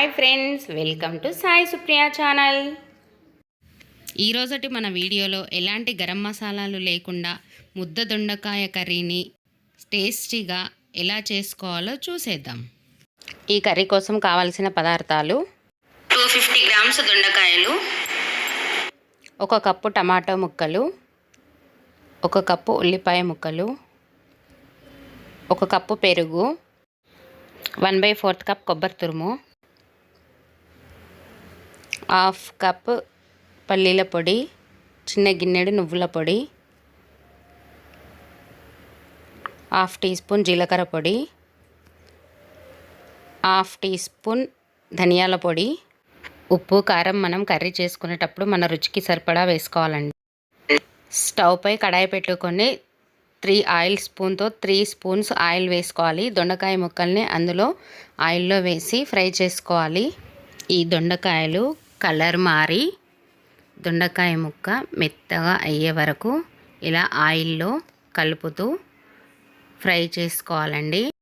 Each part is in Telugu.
Hi friends welcome to Sai Supriya channel ఈరోజటి మన వీడియోలో ఎలాంటి గరం మసాలాలు లేకుండా ముద్ద దొండకాయ కర్రీని టేస్టీగా ఎలా చేసుకోవాలో చూసేద్దాం. ఈ కర్రీ కోసం కావలసిన పదార్థాలు టూ ఫిఫ్టీ గ్రామ్స్ దొండకాయలు ఒక కప్పు టమాటో ముక్కలు ఒక కప్పు ఉల్లిపాయ ముక్కలు ఒక కప్పు పెరుగు వన్ బై ఫోర్త్ కప్ కొబ్బరి తురుము హాఫ్ కప్ పల్లీల పొడి చిన్న గిన్నెడు నువ్వుల పొడి హాఫ్ టీ స్పూన్ జీలకర్ర పొడి హాఫ్ టీ స్పూన్ ధనియాల పొడి. ఉప్పు కారం మనం కర్రీ చేసుకునేటప్పుడు మన రుచికి సరిపడా వేసుకోవాలండి. స్టవ్ పై కడాయి పెట్టుకొని త్రీ ఆయిల్ స్పూన్తో త్రీ స్పూన్స్ ఆయిల్ వేసుకోవాలి. దొండకాయ ముక్కల్ని అందులో ఆయిల్లో వేసి ఫ్రై చేసుకోవాలి. ఈ దొండకాయలు కలర్ మారి దొండకాయ ముక్క మెత్తగా అయ్యే వరకు ఇలా ఆయిల్లో కలుపుతూ ఫ్రై చేసుకోవాలండి.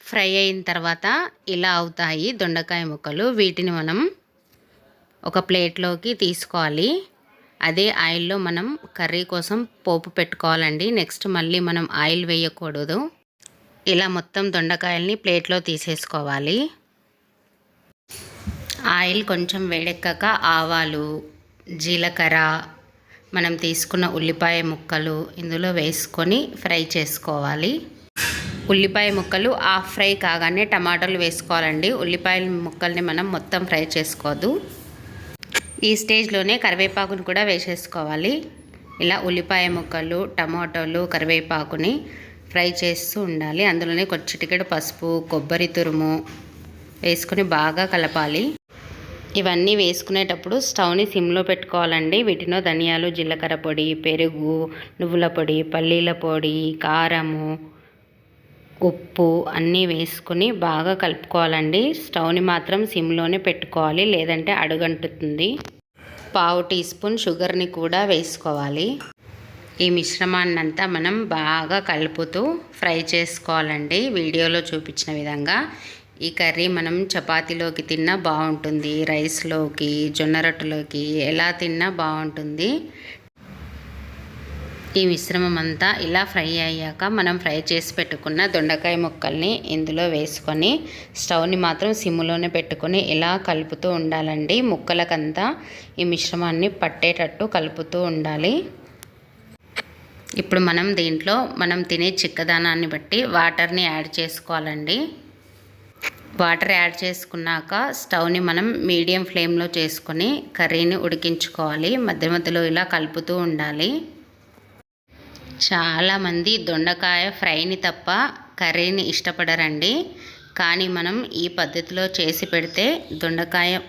ఫ్రై అయిన తర్వాత ఇలా అవుతాయి దొండకాయ ముక్కలు. వీటిని మనం ఒక ప్లేట్లోకి తీసుకోవాలి. అదే ఆయిల్లో మనం కర్రీ కోసం పోపు పెట్టుకోవాలండి. నెక్స్ట్ మళ్ళీ మనం ఆయిల్ వేయకూడదు. ఇలా మొత్తం దొండకాయల్ని ప్లేట్లో తీసేసుకోవాలి. ఆయిల్ కొంచెం వేడెక్కాక ఆవాలు జీలకర్ర మనం తీసుకున్న ఉల్లిపాయ ముక్కలు ఇందులో వేసుకొని ఫ్రై చేసుకోవాలి. ఉల్లిపాయ ముక్కలు ఆఫ్ ఫ్రై కాగానే టమాటాలు వేసుకోవాలండి. ఉల్లిపాయ ముక్కల్ని మనం మొత్తం ఫ్రై చేసుకోవద్దు. ఈ స్టేజ్లోనే కరివేపాకును కూడా వేసేసుకోవాలి. ఇలా ఉల్లిపాయ ముక్కలు టమాటోలు కరివేపాకుని ఫ్రై చేస్తూ ఉండాలి. అందులోనే కొంచెం చిటికెడు పసుపు కొబ్బరి తురుము వేసుకొని బాగా కలపాలి. ఇవన్నీ వేసుకునేటప్పుడు స్టవ్ని సిమ్లో పెట్టుకోవాలండి. వీటిలో ధనియాలు జీలకర్ర పొడి పెరుగు నువ్వుల పొడి పల్లీల పొడి కారము ఉప్పు అన్నీ వేసుకుని బాగా కలుపుకోవాలండి. స్టవ్ని మాత్రం సిమ్లోనే పెట్టుకోవాలి లేదంటే అడుగంటుతుంది. పావు టీ స్పూన్ షుగర్ని కూడా వేసుకోవాలి. ఈ మిశ్రమాన్ని అంతా మనం బాగా కలుపుతూ ఫ్రై చేసుకోవాలండి. వీడియోలో చూపించిన విధంగా ఈ కర్రీ మనం చపాతీలోకి తిన్నా బాగుంటుంది రైస్లోకి జొన్న రొట్టెలోకి ఎలా తిన్నా బాగుంటుంది. ఈ మిశ్రమం అంతా ఇలా ఫ్రై అయ్యాక మనం ఫ్రై చేసి పెట్టుకున్న దొండకాయ ముక్కల్ని ఇందులో వేసుకొని స్టవ్ని మాత్రం సిమ్లోనే పెట్టుకొని ఇలా కలుపుతూ ఉండాలండి. ముక్కలకంతా ఈ మిశ్రమాన్ని పట్టేటట్టు కలుపుతూ ఉండాలి. ఇప్పుడు మనం దీంట్లో మనం తినే చిక్కదానాన్ని బట్టి వాటర్ని యాడ్ చేసుకోవాలండి. వాటర్ యాడ్ చేసుకున్నాక స్టవ్ని మనం మీడియం ఫ్లేమ్లో చేసుకొని కర్రీని ఉడికించుకోవాలి. మధ్య మధ్యలో ఇలా కలుపుతూ ఉండాలి. చాలామంది దొండకాయ ఫ్రైని తప్ప కర్రీని ఇష్టపడరండి. కానీ మనం ఈ పద్ధతిలో చేసి పెడితే దొండకాయ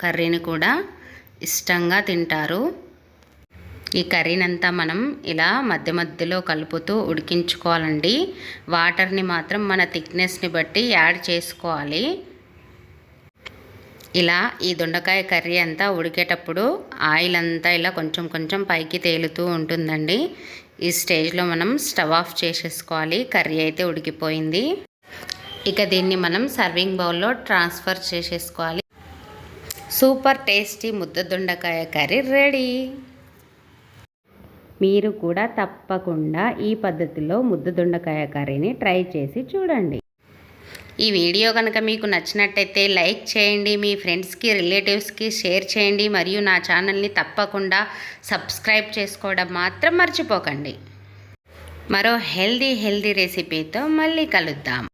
కర్రీని కూడా ఇష్టంగా తింటారు. ఈ కర్రీనంతా మనం ఇలా మధ్య మధ్యలో కలుపుతూ ఉడికించుకోవాలండి. వాటర్ని మాత్రం మన థిక్నెస్ని బట్టి యాడ్ చేసుకోవాలి. ఇలా ఈ దొండకాయ కర్రీ అంతా ఉడికేటప్పుడు ఆయిల్ అంతా ఇలా కొంచెం కొంచెం పైకి తేలుతూ ఉంటుందండి. ఈ స్టేజ్లో మనం స్టవ్ ఆఫ్ చేసేసుకోవాలి. కర్రీ అయితే ఉడికిపోయింది. ఇక దీన్ని మనం సర్వింగ్ బౌల్లో ట్రాన్స్ఫర్ చేసేసుకోవాలి. సూపర్ టేస్టీ ముద్ద దొండకాయ కర్రీ రెడీ. మీరు కూడా తప్పకుండా ఈ పద్ధతిలో ముద్ద దొండకాయ కర్రీని ట్రై చేసి చూడండి. ఈ వీడియో కనుక మీకు నచ్చినట్టయితే లైక్ చేయండి మీ ఫ్రెండ్స్కి రిలేటివ్స్కి షేర్ చేయండి మరియు నా ఛానల్ని తప్పకుండా సబ్స్క్రైబ్ చేసుకోవడం మాత్రం మర్చిపోకండి. మరో హెల్దీ హెల్దీ రెసిపీతో మళ్ళీ కలుద్దాం.